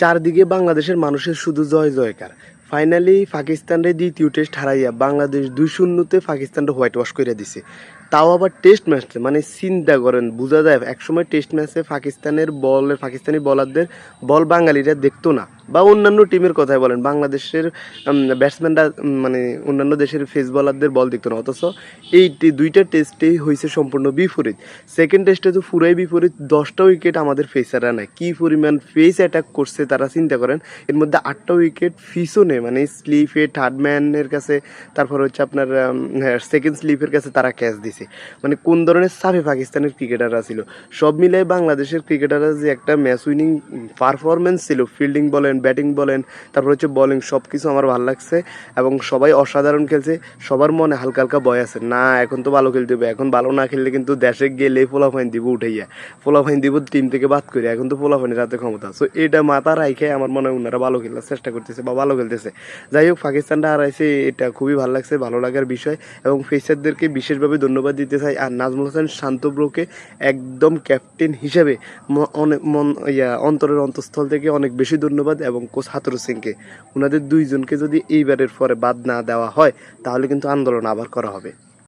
চারদিকে বাংলাদেশের মানুষের শুধু জয় জয়কার। ফাইনালি পাকিস্তানের দ্বিতীয় টেস্ট হারাইয়া বাংলাদেশ দুই শূন্যতে পাকিস্তানটা হোয়াইট ওয়াশ করে দিছে। তাও আবার টেস্ট ম্যাচে মানে চিন্তা করেন, বোঝা যায়, একসময় টেস্ট ম্যাচে পাকিস্তানের বলের পাকিস্তানি বলারদের বল বাঙালিরা দেখতো না। বা অন্যান্য টিমের কথাই বলেন, বাংলাদেশের ব্যাটসম্যানরা মানে অন্যান্য দেশের ফেস বলারদের বল দেখতো না, অথচ এই দুইটা টেস্টেই হয়েছে সম্পূর্ণ বিপরীত। সেকেন্ড টেস্টে তো পুরাই বিপরীত, দশটা উইকেট আমাদের ফেসাররা নেয়। কী পরিমাণ ফেস অ্যাটাক করছে তারা চিন্তা করেন, এর মধ্যে আটটা উইকেট ফিসও পিছনে মানে স্লিপে থার্ড ম্যানের কাছে, তারপর হচ্ছে আপনার সেকেন্ড স্লিপের কাছে তারা ক্যাচ দিছে। মানে কোন ধরনের সাফে পাকিস্তানের ক্রিকেটাররা ছিল? সব মিলে বাংলাদেশের ক্রিকেটাররা যে একটা ম্যাচ উইনিং পারফরমেন্স ছিল ফিল্ডিং বলেন ব্যাটিং বলেন, তারপর হচ্ছে বোলিং সব কিছু আমার ভালো লাগছে এবং সবাই অসাধারণ খেলছে। সবার মনে হালকা হালকা ভয় আছে, না, এখন তো ভালো খেলতে হবে, এখন ভালো না খেললে কিন্তু দেশে গেলে ফোলাফাইন দিব উঠাইয়া। ফোলাফাইন দিব টিম থেকে বাদ করে এখন তো ফোলাফাইনের হাতে ক্ষমতা সো এটা মাথা রাইখে আমার মনে হয় ওনারা ভালো খেলার চেষ্টা করতেছে বা ভালো খেলতেছে। যাই হোক, পাকিস্তানটা হারাইছে, এটা খুবই ভালো লাগছে, ভালো লাগার বিষয় এবং ফেসারদেরকে বিশেষভাবে ধন্যবাদ দিতে চাই। আর নাজমুল হোসেন শান্তব্রকে একদম ক্যাপ্টেন হিসেবে অনেক মন ইয়া, অন্তরের অন্তঃস্থল থেকে অনেক বেশি ধন্যবাদ এবং কোচ হাতুর সিংকে। ওনাদের দুইজনকে যদি এইবারের পরে বাদ না দেওয়া হয়, তাহলে কিন্তু আন্দোলন আবার করা হবে।